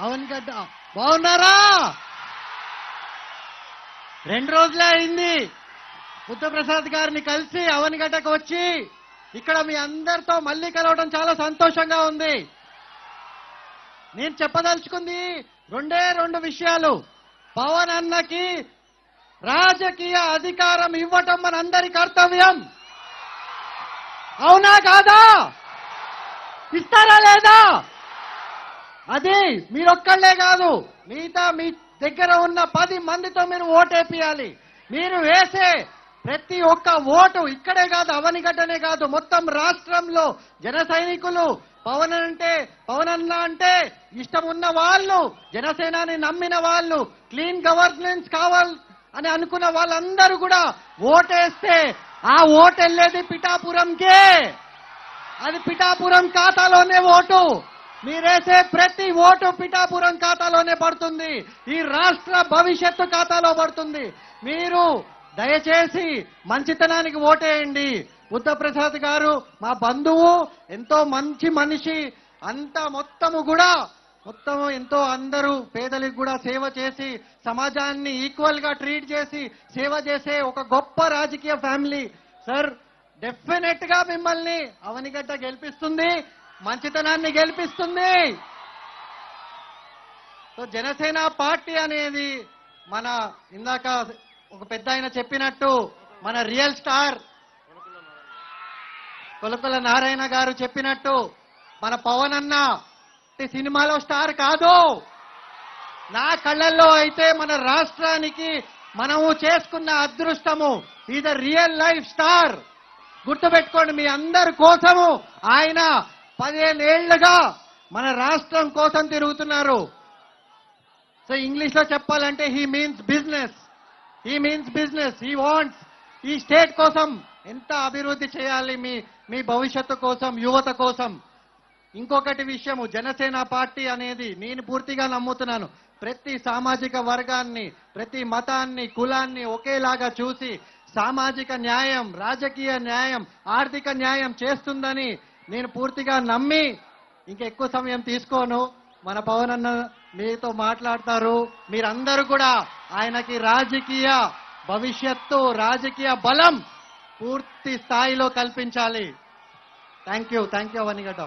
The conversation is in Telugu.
అవన్ గడ్డ. బాగున్నారా? రెండు రోజులే అయింది. బుద్ధప్రసాద్ గారిని కలిసి అవనిగడ్డకు వచ్చి ఇక్కడ మీ అందరితో మళ్ళీ కలవడం చాలా సంతోషంగా ఉంది. నేను చెప్పదలుచుకుంది రెండే రెండు విషయాలు. పవన్ అన్నకి రాజకీయ అధికారం ఇవ్వటం మనందరి కర్తవ్యం. అవునా కాదా? ఇస్తారా లేదా? అది మీరొక్కళ్ళే కాదు. మిగతా మీ దగ్గర ఉన్న పది మందితో మీరు ఓటేపియాలి మీరు వేసే ప్రతి ఒక్క ఓటు ఇక్కడే కాదు అవనిగడ్డనే కాదు. మొత్తం రాష్ట్రంలో జన సైనికులు పవన్ అంటే పవన్ అన్న అంటే ఇష్టం ఉన్న వాళ్ళు జనసేనాని నమ్మిన వాళ్ళు క్లీన్ గవర్నెన్స్ కావాలి అని అనుకున్న వాళ్ళందరూ కూడా ఓటేస్తే ఆ ఓటు వెళ్ళేది పిఠాపురంకే. అది పిఠాపురం ఖాతాలోనే ఓటు. మీరేసే ప్రతి ఓటు పిఠాపురం ఖాతాలోనే పడుతుంది. ఈ రాష్ట్ర భవిష్యత్తు ఖాతాలో పడుతుంది. మీరు దయచేసి మంచితనానికి ఓటేయండి. బుద్ధప్రసాద్ గారు మా బంధువు ఎంతో మంచి మనిషి అంతా మొత్తము కూడా మొత్తము ఎంతో అందరూ పేదలకు కూడా సేవ చేసి సమాజాన్ని ఈక్వల్గా ట్రీట్ చేసి సేవ చేసే ఒక గొప్ప రాజకీయ ఫ్యామిలీ సార్ డెఫినెట్గా మిమ్మల్ని అవనిగడ్డ గెలిపిస్తుంది. మంచితనాన్ని గెలిపిస్తుంది. సో జనసేన పార్టీ అనేది మన ఇందాక ఒక పెద్ద ఆయన చెప్పినట్టు మన రియల్ స్టార్ కొలకుల నారాయణ గారు చెప్పినట్టు మన పవన్ అన్న సినిమాలో స్టార్ కాదు. నా కళ్ళల్లో అయితే మన రాష్ట్రానికి మనము చేసుకున్న అదృష్టము ఈజ్ రియల్ లైఫ్ స్టార్ గుర్తుపెట్టుకోండి మీ అందరి కోసము ఆయన పదిహేను మన రాష్ట్రం కోసం తిరుగుతున్నారు. సో ఇంగ్లీష్లో చెప్పాలంటే he means business he means business he wants ఈ స్టేట్ కోసం ఎంత అభివృద్ధి చేయాలి మీ మీ భవిష్యత్తు కోసం యువత కోసం. ఇంకొకటి విషయము జనసేన పార్టీ అనేది నేను పూర్తిగా నమ్ముతున్నాను. ప్రతి సామాజిక వర్గాన్ని ప్రతి మతాన్ని కులాన్ని ఒకేలాగా చూసి సామాజిక న్యాయం రాజకీయ న్యాయం ఆర్థిక న్యాయం చేస్తుందని నేను పూర్తిగా నమ్మి ఇంకా ఎక్కువ సమయం తీసుకోను. మన పవన్ అన్న మీతో మాట్లాడతారు. మీరందరూ కూడా ఆయనకి రాజకీయ భవిష్యత్తు రాజకీయ బలం పూర్తి స్థాయిలో కల్పించాలి. Thank you thank you Avanigadda.